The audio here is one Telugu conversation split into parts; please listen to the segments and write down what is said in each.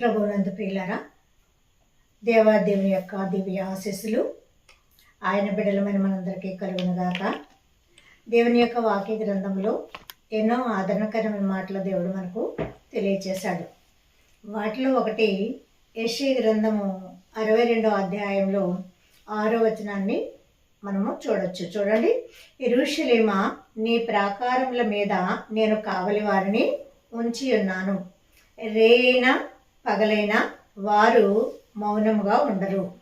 ప్రభునందు ప్రియులారా దేవాదేవుని యొక్క దివ్య ఆశీస్సులు ఆయన బిడ్డలమైన మనందరికీ కలుగునుగాక. దేవుని యొక్క వాక్య గ్రంథంలో ఎన్నో ఆదరణకరమైన మాటలు దేవుడు మనకు తెలియచేశాడు. వాటిలో ఒకటి యశీ గ్రంథము అరవై రెండో అధ్యాయంలో ఆరో వచనాన్ని మనము చూడొచ్చు. చూడండి. ఇరుషులేమ నీ ప్రాకారముల మీద నేను కావలి వారిని ఉంచి ఉన్నాను. రేయినా పగలైనా వారు మౌనముగా ఉండరు.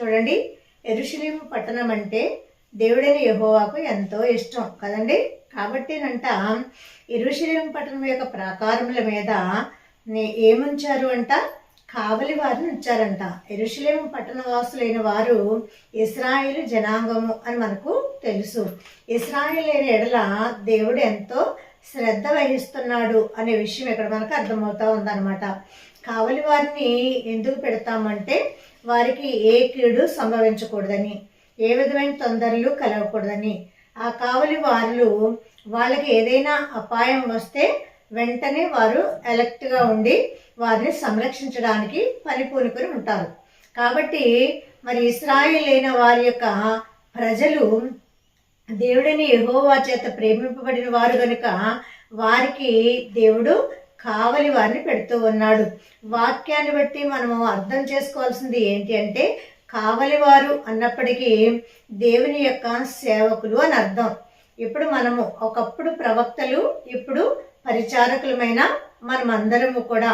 చూడండి ఎరుషులేము పట్టణం అంటే దేవుడైన యహోవాకు ఎంతో ఇష్టం కదండి? కాబట్టినంట ఎరుషులేము పట్టణం యొక్క ప్రాకారముల మీద నే- ఏముంచారు అంట? కావలి వారిని ఉంచారంట. ఎరుషులేము పట్టణ వాసులైన వారు ఇస్రాయిల్ జనాంగము అని మనకు తెలుసు. ఇస్రాయిల్ అయిన ఎడల దేవుడు ఎంతో శ్రద్ధ వహిస్తున్నాడు అనే విషయం ఇక్కడ మనకు అర్థమవుతా ఉందన్నమాట. కావలి వారిని ఎందుకు పెడతామంటే వారికి ఏ కీడు సంభవించకూడదని ఏ విధమైన తొందరలు కలగకూడదని. ఆ కావలి వారులు వాళ్ళకి ఏదైనా అపాయం వస్తే వెంటనే వారు ఎలక్ట్గా ఉండి వారిని సంరక్షించడానికి పని పూనుకొని ఉంటారు. కాబట్టి మరి ఇస్రాయిల్ అయిన వారి యొక్క ప్రజలు దేవుడిని యహోవా చేత ప్రేమింపబడిన వారు కనుక వారికి దేవుడు కావలి వారిని పెడుతూ ఉన్నాడు. వాక్యాన్ని బట్టి మనము అర్థం చేసుకోవాల్సింది ఏంటి అంటే కావలివారు అన్నప్పటికీ దేవుని యొక్క సేవకులు అని అర్థం. ఇప్పుడు మనము ఒకప్పుడు ప్రవక్తలు ఇప్పుడు పరిచారకులమైన మనమందరము కూడా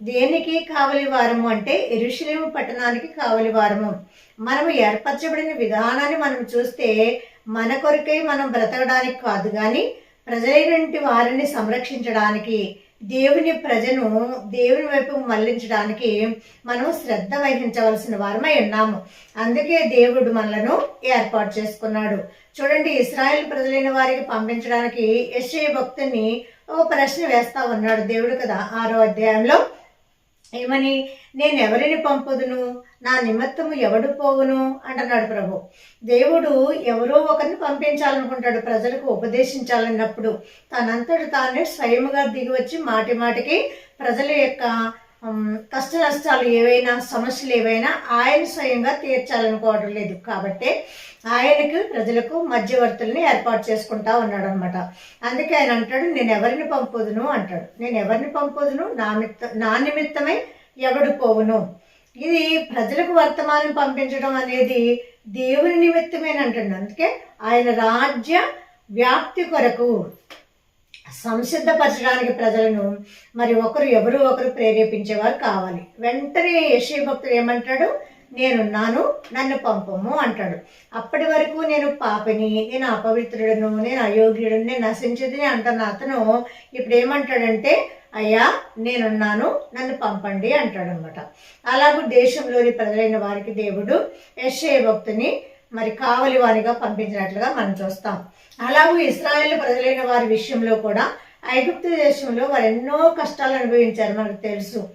దేనికి కావలివారము అంటే ఎరుషులేము పట్టణానికి కావలివారము మనము ఏర్పరచబడిన విధానాన్ని మనం చూస్తే మన కొరకై మనం బ్రతకడానికి కాదు కానీ ప్రజలైనటువంటి వారిని సంరక్షించడానికి దేవుని ప్రజను దేవుని వైపు మళ్ళించడానికి మనం శ్రద్ధ వహించవలసిన వారమై ఉన్నాము. అందుకే దేవుడు మనలను ఏర్పాటు చేసుకున్నాడు. చూడండి ఇస్రాయల్ ప్రజలైన వారికి పంపించడానికి యశ్వ భక్తుని ఓ ప్రశ్న వేస్తా ఉన్నాడు దేవుడు కదా ఆరో అధ్యాయంలో. ఏమని? నేను ఎవరిని పంపుదును? నా నిమిత్తము ఎవడు పోవును? అంటున్నాడు ప్రభు. దేవుడు ఎవరో ఒకరిని పంపించాలనుకుంటాడు ప్రజలకు ఉపదేశించాలన్నప్పుడు. తనంతటి తానే స్వయముగా దిగి వచ్చి మాటి మాటికి ప్రజల యొక్క కష్ట నష్టాలు ఏవైనా సమస్యలు ఏవైనా ఆయన స్వయంగా తీర్చాలనుకోవడం లేదు. కాబట్టి ఆయనకు ప్రజలకు మధ్యవర్తుల్ని ఏర్పాటు చేసుకుంటా ఉన్నాడు అనమాట అందుకే ఆయన అంటాడు నేను ఎవరిని పంపుదును? అంటాడు. నేను ఎవరిని పంపుదును? నా మిత్త నా నిమిత్తమై ఎవడు పోవును ఇది ప్రజలకు వర్తమానం పంపించడం అనేది దేవుని నిమిత్తమేనంటాడు అందుకే ఆయన రాజ్య వ్యాప్తి కొరకు సంసిద్ధపరచడానికి ప్రజలను మరి ఒకరు ఎవరు ఒకరు ప్రేరేపించేవారు కావాలి. వెంటనే యశ్వ భక్తుడు ఏమంటాడు? నేనున్నాను నన్ను పంపము అంటాడు. అప్పటి వరకు నేను పాపిని నేను అపవిత్రుడను నేను అయోగ్యుడను నేను నశించేదని అంటున్న అతను ఇప్పుడు ఏమంటాడంటే అయ్యా నేనున్నాను నన్ను పంపండి అంటాడనమాట. అలాగే దేశంలోని ప్రజలైన వారికి దేవుడు యశ్వ భక్తుని మరి కావలి వారిగా పంపించినట్లుగా మనం చూస్తాం. అలాగే ఇస్రాయేల్ ప్రజలైన వారి విషయంలో కూడా ఐగుప్తు దేశంలో వారు ఎన్నో కష్టాలు అనుభవించారు మనకు తెలుసు.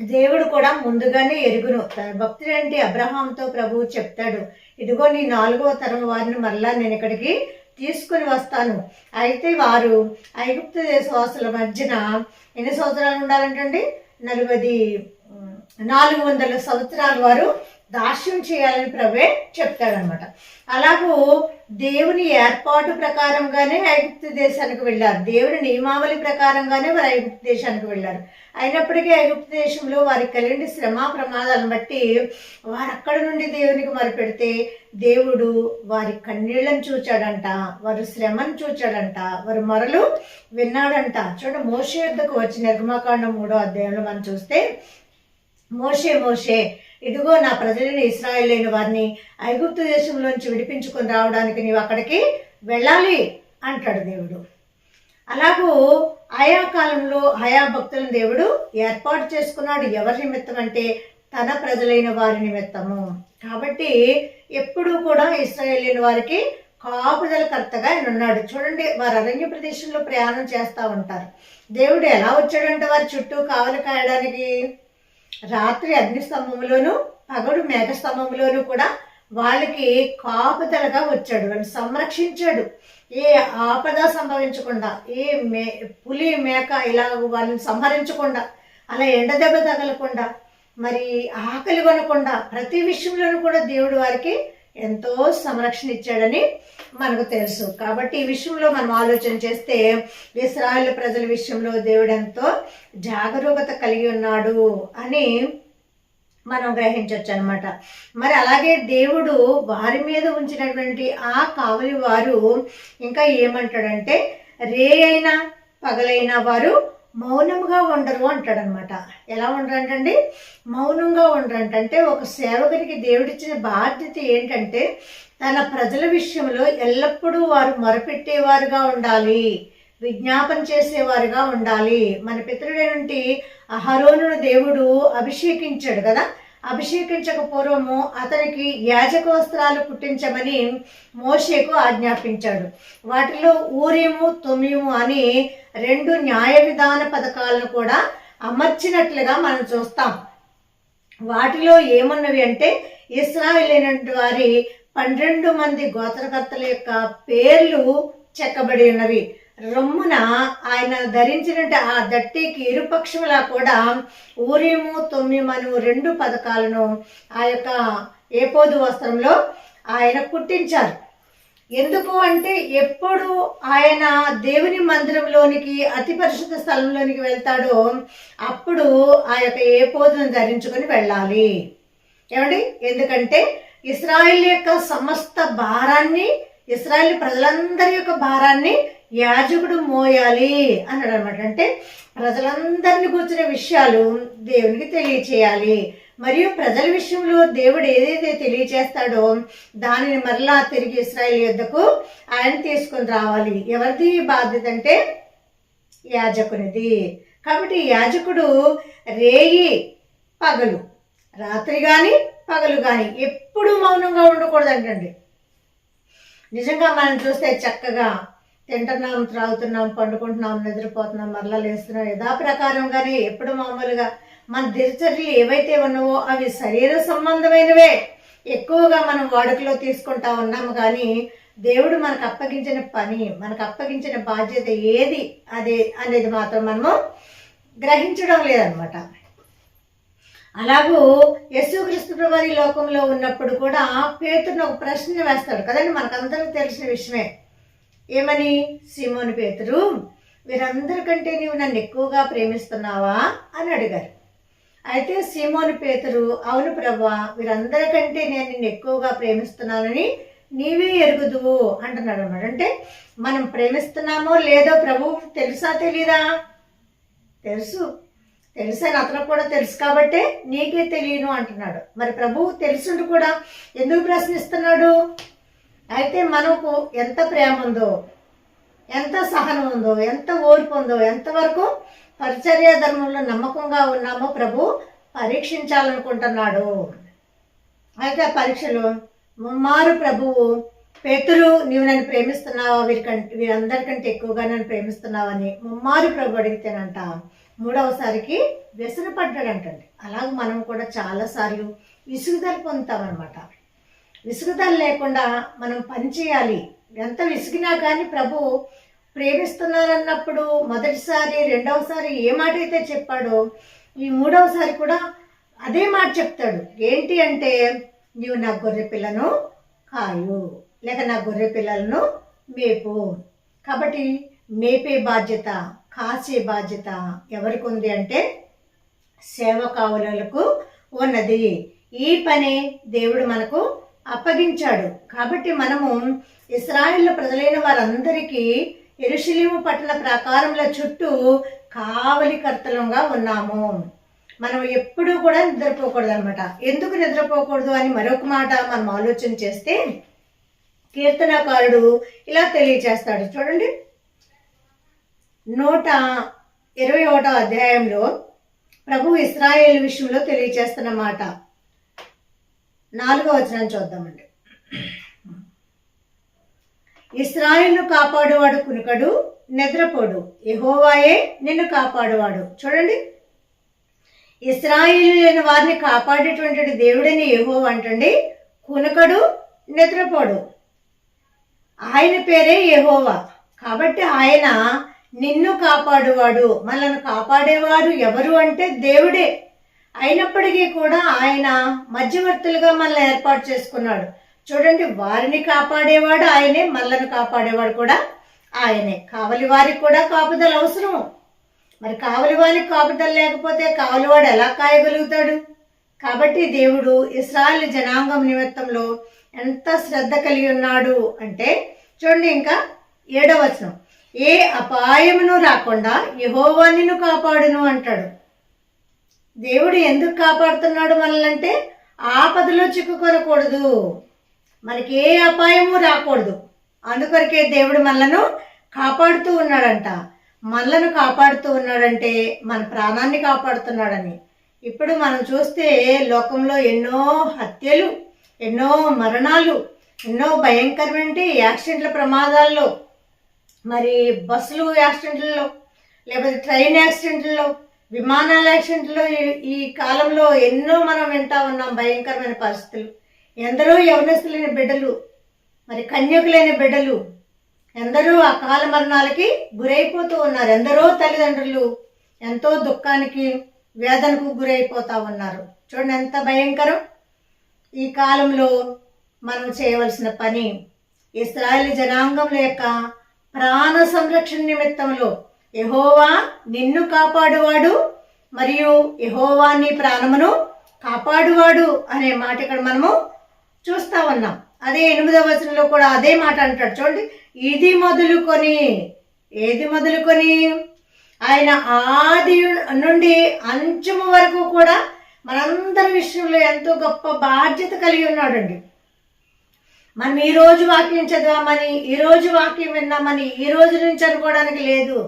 దేవుడు కూడా ముందుగానే ఎరుగును. తన భక్తుడంటే అబ్రహాంతో ప్రభువు చెప్తాడు ఇదిగో నీ నాలుగో తరం వారిని మరలా నేను ఇక్కడికి తీసుకుని వస్తాను. అయితే వారు ఐగుప్తు దేశవాసుల మధ్యన ఎన్ని సంవత్సరాలు ఉండాలంటండి? నలభై నాలుగు వందల సంవత్సరాలు వారు దాస్యం చేయాలని ప్రభే చెప్తాడనమాట అలాగూ దేవుని ఏర్పాటు ప్రకారంగానే ఐగుప్తు దేశానికి వెళ్ళారు. దేవుని నియమావళి ప్రకారంగానే వారు ఐగుప్తు దేశానికి వెళ్ళారు. అయినప్పటికీ ఐగుప్తు దేశంలో వారికి కలిగిన శ్రమ ప్రమాదాలను బట్టి వారు అక్కడ నుండి దేవునికి మరిపెడితే దేవుడు వారి కన్నీళ్ళను చూచాడంట వారు శ్రమను చూచాడంట వారు మరలు విన్నాడంట. చూడండి మోషే యుద్ధకు వచ్చి నిర్మాకాండం మూడో అధ్యాయంలో మనం చూస్తే మోషే మోషే ఇదిగో నా ప్రజలను ఇస్రాయల్ లేని వారిని ఐగుప్తు దేశంలోంచి విడిపించుకొని రావడానికి నీవు అక్కడికి వెళ్ళాలి అంటాడు దేవుడు. అలాగూ ఆయా కాలంలో ఆయా భక్తులను దేవుడు ఏర్పాటు చేసుకున్నాడు. ఎవరి నిమిత్తం అంటే తన ప్రజలైన వారి నిమిత్తము. కాబట్టి ఎప్పుడూ కూడా ఇస్రాయేల్ వారికి కాపుదల కర్తగా ఆయన ఉన్నాడు. చూడండి వారు అరణ్య ప్రదేశంలో ప్రయాణం చేస్తూ ఉంటారు. దేవుడు ఎలా వచ్చాడంటే వారి చుట్టూ కావలి కాయడానికి రాత్రి అగ్నిస్తంభంలోను పగడు మేఘస్తంభంలోను కూడా వాళ్ళకి కాపుదలగా వచ్చాడు వాళ్ళు సంరక్షించాడు. ఏ ఆపద సంభవించకుండా ఏ మే పులి మేక ఇలా వాళ్ళని సంహరించకుండా అలా ఎండ దెబ్బ తగలకుండా మరి ఆకలి కొనకుండా ప్రతి విషయంలోనూ కూడా దేవుడు వారికి ఎంతో సంరక్షణ ఇచ్చాడని మనకు తెలుసు. కాబట్టి ఈ విషయంలో మనం ఆలోచన చేస్తే ఇస్రాయల్ ప్రజల విషయంలో దేవుడు ఎంతో జాగరూకత కలిగి ఉన్నాడు అని మనం గ్రహించవచ్చు అనమాట మరి అలాగే దేవుడు వారి మీద ఉంచినటువంటి ఆ కావలి వారు ఇంకా ఏమంటాడంటే రే అయినా పగలైనా వారు మౌనంగా ఉండరు అంటాడనమాట. ఎలా ఉండరంటండి? మౌనంగా ఉండరంటే ఒక సేవకునికి దేవుడిచ్చిన బాధ్యత ఏంటంటే తన ప్రజల విషయంలో ఎల్లప్పుడూ వారు మొరపెట్టేవారుగా ఉండాలి. విజ్ఞాపన చేసేవారుగా ఉండాలి. మన పితృడేంటి అహరోనును దేవుడు అభిషేకించాడు కదా. అభిషేకించక పూర్వము అతనికి యాజక వస్త్రాలు పుట్టించమని మోషేకు ఆజ్ఞాపించాడు. వాటిలో ఊరేము తొమ్మిము అని రెండు న్యాయ విధాన పథకాలను కూడా అమర్చినట్లుగా మనం చూస్తాం. వాటిలో ఏమున్నవి అంటే ఇస్రాయిల్ వారి పన్నెండు మంది గోత్రకర్తల యొక్క పేర్లు చెక్కబడి ఉన్నవి. రొమ్మున ఆయన ధరించినట్టు ఆ దట్టికి ఇరుపక్షములా కూడా ఊరిము తొమ్మిమను రెండు పథకాలను ఆ యొక్క ఏపోదు వస్త్రంలో ఆయన పుట్టించారు ఎందుకు అంటే ఎప్పుడు ఆయన దేవుని మందిరంలోనికి అతి పరిశుద్ధ స్థలంలోనికి వెళ్తాడో అప్పుడు ఆ యొక్క ఏపోదును ధరించుకొని వెళ్ళాలి. ఏమండి? ఎందుకంటే ఇస్రాయిల్ యొక్క సమస్త భారాన్ని ఇస్రాయిల్ ప్రజలందరి యొక్క భారాన్ని యాజకుడు మోయాలి అన్నాడు అనమాట అంటే ప్రజలందరిని కూర్చునే విషయాలు దేవునికి తెలియచేయాలి. మరియు ప్రజల విషయంలో దేవుడు ఏదైతే తెలియచేస్తాడో దానిని మరలా తిరిగి ఇస్రాయల్ యుద్ధకు ఆయన తీసుకొని రావాలి. ఎవరిది బాధ్యత అంటే యాజకునిది. కాబట్టి యాజకుడు రేయి పగలు. రాత్రి కానీ పగలు కానీ ఎప్పుడు మౌనంగా ఉండకూడదంటండి. నిజంగా మనం చూస్తే చక్కగా తింటున్నాం త్రాగుతున్నాం పండుకుంటున్నాం నిద్రపోతున్నాం మరలా లేస్తున్నాం యథా ప్రకారంగానే ఎప్పుడు మామూలుగా మన దినచర్యలు ఏవైతే ఉన్నావో అవి శరీర సంబంధమైనవే. ఎక్కువగా మనం వాడుకలో తీసుకుంటా ఉన్నాము కానీ దేవుడు మనకు అప్పగించిన పని మనకు అప్పగించిన బాధ్యత ఏది అదే అనేది మాత్రం మనము గ్రహించడం లేదనమాట. అలాగూ యశుక్రీస్తు ప్రభు లోకంలో ఉన్నప్పుడు కూడా పేతున్న ఒక ప్రశ్న వేస్తాడు. కదండి మనకందరికి తెలిసిన విషయమే. ఏమని? సిమోని పేతురు వీరందరికంటే నీవు నన్ను ఎక్కువగా ప్రేమిస్తున్నావా? అని అడిగారు. అయితే సీమోని పేతురు అవును ప్రభా వీరందరికంటే నేను నిన్ను ఎక్కువగా ప్రేమిస్తున్నానని నీవే ఎరుగుదువు అంటున్నాడు అనమాట అంటే మనం ప్రేమిస్తున్నామో లేదో ప్రభు తెలుసా తెలీదా? తెలుసు. తెలుసని అతను కూడా తెలుసు కాబట్టే నీకే తెలియను అంటున్నాడు. మరి ప్రభువు తెలుసుండు కూడా ఎందుకు ప్రశ్నిస్తున్నాడు? అయితే మనకు ఎంత ప్రేమ ఉందో ఎంత సహనం ఉందో ఎంత ఓర్పు ఉందో ఎంతవరకు పరిచర్య ధర్మంలో నమ్మకంగా ఉన్నామో ప్రభు. పరీక్షించాలనుకుంటున్నాడు. అయితే ఆ పరీక్షలు ముమ్మారు ప్రభువు పేతురు నీవు నన్ను ప్రేమిస్తున్నావా? వీరికంటే వీరందరికంటే ఎక్కువగా నన్ను ప్రేమిస్తున్నావని ముమ్మారు ప్రభు అడిగితేనంట. మూడవసారికి వ్యసన పడ్డాడంటండి. అలాగే మనం కూడా చాలాసార్లు విసుగుదల పొందుతామన్నమాట. విసుగుదల లేకుండా మనం పని చేయాలి. ఎంత విసిగినా కానీ ప్రభు ప్రేమిస్తున్నారన్నప్పుడు మొదటిసారి రెండవసారి ఏ మాట అయితే చెప్పాడో ఈ మూడవసారి కూడా అదే మాట చెప్తాడు. ఏంటి అంటే నీవు నా గొర్రె పిల్లను కాయు లేక నా గొర్రె పిల్లలను మేపు. కాబట్టి మేపే బాధ్యత కాసే బాధ్యత ఎవరికి ఉంది అంటే సేవకావులకు ఉన్నది. ఈ పని దేవుడు మనకు అప్పగించాడు. కాబట్టి మనము ఇస్రాయిల్ ప్రజలైన వారందరికీ ఎరుషులీము పట్టణ ప్రాకారముల చుట్టూ కావలికర్తలంగా ఉన్నాము. మనం ఎప్పుడూ కూడా నిద్రపోకూడదు అనమాట ఎందుకు నిద్రపోకూడదు అని మరొక మాట మనం ఆలోచన చేస్తే కీర్తనకారుడు ఇలా తెలియచేస్తాడు. చూడండి. నూట ఇరవై ఒకటో అధ్యాయంలో ప్రభు ఇస్రాయేల్ విషయంలో తెలియచేస్తున్న మాట. నాలుగో వచనం చూద్దామండి. ఇస్రాయిల్ను కాపాడువాడు కునుకడు నిద్రపోడు. ఎహోవాయే నిన్ను కాపాడువాడు. చూడండి. ఇస్రాయిల్ వారిని కాపాడేటువంటి దేవుడని ఎహో అంటండి. కునుకడు నిద్రపోడు. ఆయన పేరే ఎహోవా కాబట్టి ఆయన నిన్ను కాపాడువాడు. మనల్ని కాపాడేవాడు ఎవరు అంటే దేవుడే. అయినప్పటికీ కూడా ఆయన మధ్యవర్తులుగా మనల్ని ఏర్పాటు చేసుకున్నాడు. చూడండి వారిని కాపాడేవాడు ఆయనే మల్లను కాపాడేవాడు కూడా ఆయనే. కావలి వారికి కూడా కాపుదల అవసరం మరి కావలి వారికి కాపుదల లేకపోతే కావలివాడు ఎలా కాయగలుగుతాడు? కాబట్టి దేవుడు ఇస్రాయల్ జనాంగం నిమిత్తంలో ఎంత శ్రద్ధ కలిగి ఉన్నాడు అంటే చూడండి ఇంకా ఏడవ వచనం. ఏ అపాయమును రాకుండా యహోవా నిన్ను కాపాడును అంటాడు. దేవుడు ఎందుకు కాపాడుతున్నాడు మనల్ని ఆపదలో చిక్కుకొనకూడదు. మనకి ఏ అపాయము రాకూడదు. అందుకొరకే దేవుడు మనలను కాపాడుతూ ఉన్నాడంట. మనలను కాపాడుతూ ఉన్నాడంటే మన ప్రాణాన్ని కాపాడుతున్నాడని. ఇప్పుడు మనం చూస్తే లోకంలో ఎన్నో హత్యలు ఎన్నో మరణాలు ఎన్నో భయంకరమైన యాక్సిడెంట్ల ప్రమాదాల్లో మరి బస్సులు యాక్సిడెంట్లలో లేకపోతే ట్రైన్ యాక్సిడెంట్లలో విమానాల యాక్సిడెంట్లో ఈ- ఈ కాలంలో ఎన్నో మనం వింటా ఉన్నాం భయంకరమైన పరిస్థితులు. ఎందరో యవనస్తులైన బిడ్డలు మరి కన్యకులైన బిడ్డలు ఎందరో ఆ మరణాలకి గురైపోతూ ఉన్నారు. ఎందరో తల్లిదండ్రులు ఎంతో దుఃఖానికి వేదనకు గురైపోతూ ఉన్నారు. చూడండి ఎంత భయంకరం. ఈ కాలంలో మనం చేయవలసిన పని ఇస్రాయల్ జనాంగముల యొక్క ప్రాణ సంరక్షణ నిమిత్తంలో యహోవా నిన్ను కాపాడువాడు మరియు యహోవా నీ ప్రాణమును కాపాడువాడు అనే మాట ఇక్కడ మనము చూస్తా ఉన్నాం. అదే ఎనిమిదవ వచనంలో కూడా అదే మాట అంటాడు. చూడండి ఇది మొదలుకొని ఏది మొదలుకొని? ఆయన ఆది నుండి అంచము వరకు కూడా మనందరి విషయంలో ఎంతో గొప్ప బాధ్యత కలిగి ఉన్నాడండి. మనం ఈరోజు వాక్యం చదివామని ఈరోజు వాక్యం విన్నామని ఈ రోజు నుంచి అనుకోవడానికి లేదు.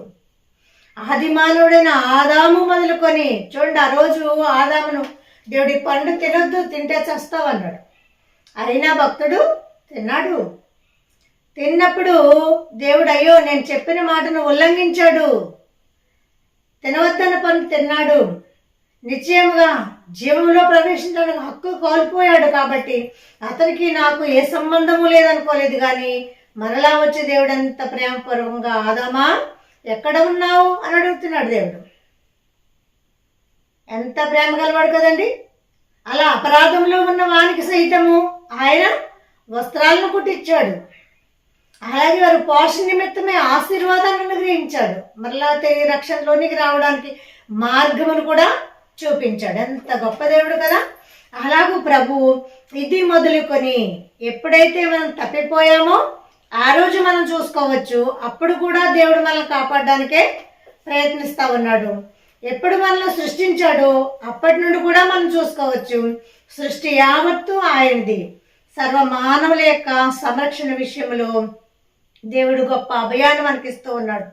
ఆది మానవుడైన ఆదాము మొదలుకొని చూడండి ఆ రోజు ఆదామును దేవుడి పండు తినొద్దు తింటే చస్తావన్నాడు అయినా భక్తుడు తిన్నాడు. తిన్నప్పుడు దేవుడు అయ్యో నేను చెప్పిన మాటను ఉల్లంఘించాడు. తినవద్దన్న పని తిన్నాడు. నిశ్చయముగా జీవంలో ప్రవేశించడానికి హక్కు కోల్పోయాడు కాబట్టి అతనికి నాకు ఏ సంబంధము లేదనుకోలేదు కానీ మరలా వచ్చే దేవుడు అంత ప్రేమపూర్వకంగా ఆదామా ఎక్కడ ఉన్నావు? అని అడుగుతున్నాడు దేవుడు. ఎంత ప్రేమ కలవాడు కదండి. అలా అపరాధంలో ఉన్న వానికి సహితము ఆయన వస్త్రాలను కుట్టించాడు. అలాగే వారు పోషణ నిమిత్తమే ఆశీర్వాదాన్ని అనుగ్రహించాడు. మరలా తిరిగి రక్షణలోనికి రావడానికి మార్గమును కూడా చూపించాడు. ఎంత గొప్ప దేవుడు కదా! అలాగూ ప్రభు ఇది మొదలుకొని ఎప్పుడైతే మనం తప్పిపోయామో ఆ రోజు మనం చూసుకోవచ్చు. అప్పుడు కూడా దేవుడు మనల్ని కాపాడడానికే ప్రయత్నిస్తా ఉన్నాడు. ఎప్పుడు మనల్ని సృష్టించాడో అప్పటి నుండి కూడా మనం చూసుకోవచ్చు. సృష్టి యావత్తు ఆయనది. సర్వ మానవుల యొక్క సంరక్షణ విషయంలో దేవుడు గొప్ప అభయాన్ని మనకిస్తూ ఉన్నాడు.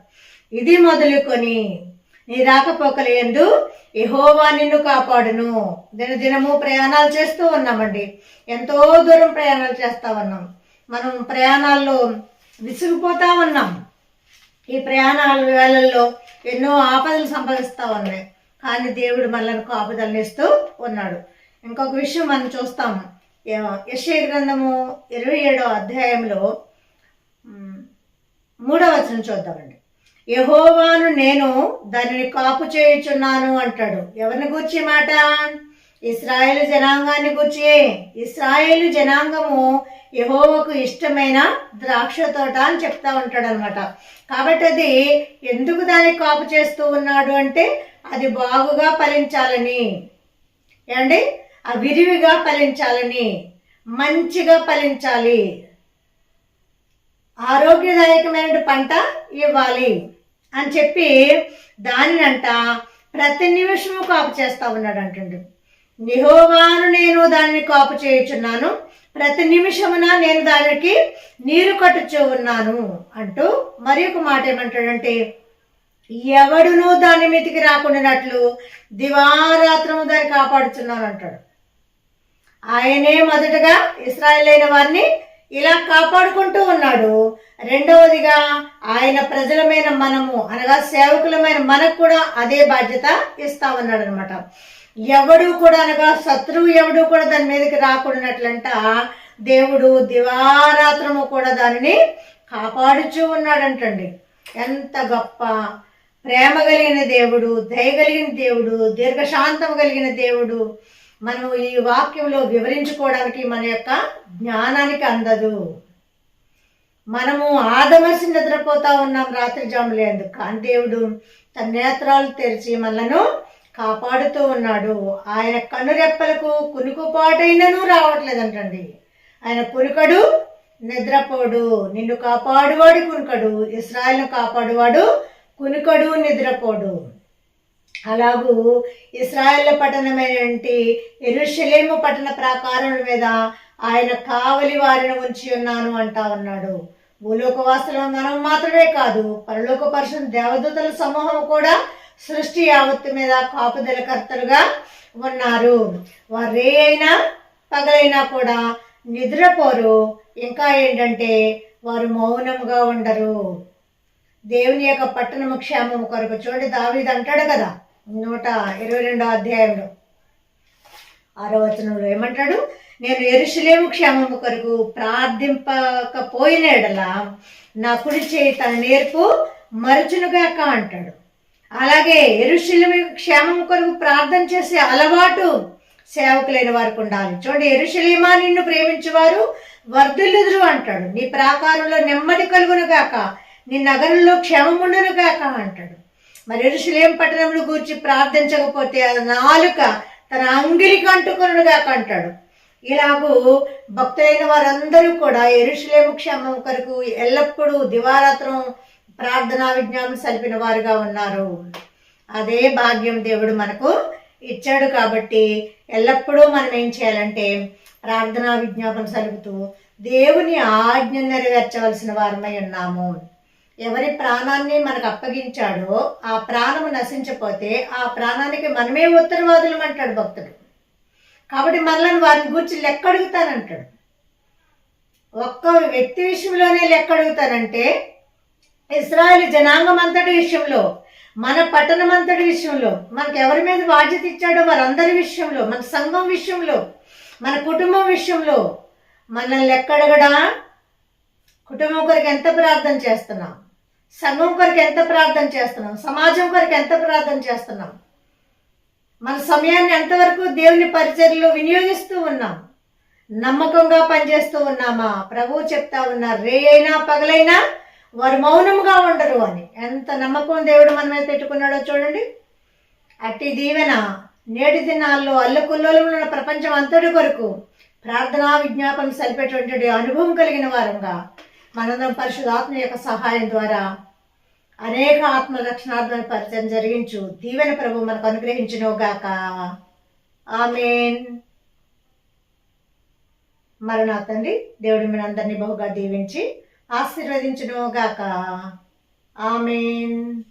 ఇది మొదలుకొని నీ రాకపోకలు ఎందు యహోవా నిన్ను కాపాడును. దినదినము ప్రయాణాలు చేస్తూ ఉన్నామండి. ఎంతో దూరం ప్రయాణాలు చేస్తూ ఉన్నాం. మనం ప్రయాణాల్లో విసిగిపోతా ఉన్నాం. ఈ ప్రయాణాల వేళల్లో ఎన్నో ఆపదలు సంభవిస్తూ ఉన్నాయి. కానీ దేవుడు మనల్ని కాపుదలనిస్తూ ఉన్నాడు. ఇంకొక విషయం మనం చూస్తాము. యశ్య గ్రంథము ఇరవై ఏడో అధ్యాయంలో మూడవ వచనం చూద్దామండి. యహోవాను నేను దానిని కాపు చేయుచున్నాను అంటాడు. ఎవరిని గూర్చి మాట? ఇస్రాయేల్ జనాంగాన్ని గూర్చి. ఇస్రాయేల్ జనాంగము యహోవకు ఇష్టమైన ద్రాక్ష తోట అని చెప్తా ఉంటాడు అనమాట కాబట్టి అది ఎందుకు దాన్ని కాపు చేస్తూ ఉన్నాడు అంటే అది బాగుగా ఫలించాలని. ఏమండి? విరివిగా ఫలించాలని మంచిగా ఫలించాలి. ఆరోగ్యదాయకమైన పంట ఇవ్వాలి అని చెప్పి దానినంట ప్రతి నిమిషము కాపు చేస్తా ఉన్నాడు అంటుండు. నిహోవాను నేను దానిని కాపు చేయుచున్నాను. ప్రతి నిమిషమున నేను దానికి నీరు కట్టుచూ ఉన్నాను అంటూ మరి ఒక మాట ఏమంటాడంటే ఎవడునూ దాని మీదకి రాకుండానట్లు దివారాత్రము దాన్ని కాపాడుతున్నాను అంటాడు. ఆయనే మొదటగా ఇస్రాయల్ అయిన వారిని ఇలా కాపాడుకుంటూ ఉన్నాడు. రెండవదిగా ఆయన ప్రజలమైన మనము అనగా సేవకులమైన మనకు కూడా అదే బాధ్యత ఇస్తా ఉన్నాడు అనమాట ఎవడు కూడా అనగా శత్రువు ఎవడు కూడా దాని మీదకి రాకూడనట్లంట. దేవుడు దివారాత్రము కూడా దానిని కాపాడుచూ ఉన్నాడంటండి. ఎంత గొప్ప ప్రేమ కలిగిన దేవుడు దయ కలిగిన దేవుడు దీర్ఘశాంతం కలిగిన దేవుడు. మనం ఈ వాక్యంలో వివరించుకోవడానికి మన యొక్క జ్ఞానానికి అందదు. మనము ఆదమర్చి నిద్రపోతా ఉన్నాం రాత్రి జాములేదు కానీ దేవుడు తన నేత్రాలు తెరిచి మనలను కాపాడుతూ ఉన్నాడు. ఆయన కనురెప్పలకు కునుకుపాటైనను రావట్లేదంటండి. ఆయన కునుకడు నిద్రపోడు. నిన్ను కాపాడువాడు కునుకడు. ఇస్రాయల్ను కాపాడువాడు కునుకడు నిద్రపోడు. అలాగూ ఇస్రాయేల్ పట్టణమైనటువంటి ఎరుషలేము పట్టణ ప్రాకారముల మీద ఆయన కావలి వారిని ఉంచి ఉన్నాను అంటా ఉన్నాడు. భూలోకవాసులు మనం మాత్రమే కాదు పరలోక పరుషుని దేవదూతల సమూహం కూడా సృష్టి యావత్తు మీద కాపుదల కర్తలుగా ఉన్నారు. వారు రే అయినా పగలైనా కూడా నిద్రపోరు. ఇంకా ఏంటంటే వారు మౌనంగా ఉండరు. దేవుని యొక్క పట్టణము క్షేమము కొరకు చూడండి దావిది అంటాడు కదా. నూట ఇరవై రెండో అధ్యాయంలో. ఆరో వచనంలో ఏమంటాడు? నేను ఎరుషులేము క్షేమము కొరకు ప్రార్థింపకపోయినడలా నా కుడి చేయి తన నేర్పు మరచునుగాక అంటాడు. అలాగే ఎరుషులేము క్షేమం కొరకు ప్రార్థన చేసే అలవాటు సేవకులైన వారికి ఉండాలి. చూడండి ఎరుశలీమా నిన్ను ప్రేమించేవారు వర్ధిల్లుదురు అంటాడు. నీ ప్రాకారంలో నెమ్మది కలుగును గాక నీ నగరంలో క్షేమముండును గాక అంటాడు. మరి ఎరుషులేం పట్టణంలో గూర్చి ప్రార్థించకపోతే ఆ నాలుక తన అంగిలికి అంటుకొనును కంటాడు. ఇలాగూ భక్తులైన వారందరూ కూడా ఎరుషులేము క్షేమం కొరకు ఎల్లప్పుడూ దివారాత్రం ప్రార్థనా విజ్ఞానం సలిపిన వారుగా ఉన్నారు. అదే భాగ్యం దేవుడు మనకు ఇచ్చాడు కాబట్టి ఎల్లప్పుడూ మనం ఏం చేయాలంటే ప్రార్థనా విజ్ఞాపన సలుపుతూ దేవుని ఆజ్ఞ నెరవేర్చవలసిన వారమై ఉన్నాము. ఎవరి ప్రాణాన్ని మనకు అప్పగించాడో ఆ ప్రాణము నశించపోతే ఆ ప్రాణానికి మనమే ఉత్తరవాదులం అంటాడు భక్తుడు. కాబట్టి మనల్ని వారిని గురించి లెక్క అడుగుతానంటాడు ఒక్క వ్యక్తి విషయంలోనే లెక్క అడుగుతానంటే ఇస్రాయల్ జనాంగం అంతటి విషయంలో మన పట్టణం అంతటి విషయంలో మనకు ఎవరి మీద బాధ్యత ఇచ్చాడో వారందరి విషయంలో మన సంఘం విషయంలో మన కుటుంబం విషయంలో మనల్ని లెక్కడగడా? కుటుంబం కొరకు ఎంత ప్రార్థన చేస్తున్నాం? సంఘం కొరకు ఎంత ప్రార్థన చేస్తున్నాం? సమాజం కొరకు ఎంత ప్రార్థన చేస్తున్నాం? మన సమయాన్ని ఎంతవరకు దేవుని పరిచర్లో వినియోగిస్తూ ఉన్నాం? నమ్మకంగా పనిచేస్తూ ఉన్నామా? ప్రభువు చెప్తా ఉన్నారు రే అయినా పగలైనా వారు మౌనంగా ఉండరు అని. ఎంత నమ్మకం దేవుడు మన మీద పెట్టుకున్నాడో చూడండి. అట్టి దీవెన నేటి దినాల్లో అల్లకుల్లోలంలో ఉన్న ప్రపంచం అంతటి కొరకు ప్రార్థనా విజ్ఞాపన సరిపేటువంటి అనుభవం కలిగిన వారంగా మనందరం పరిశుధాత్మ యొక్క సహాయం ద్వారా అనేక ఆత్మ రక్షణార్థమైన పరిచయం జరిగించు. దీవెన ప్రభు మనకు అనుగ్రహించును గాక. ఆమెన్. మరణా తండ్రి దేవుడు మనందరినీ బహుగా దీవించి ఆశీర్వదించును గాక. ఆమెన్.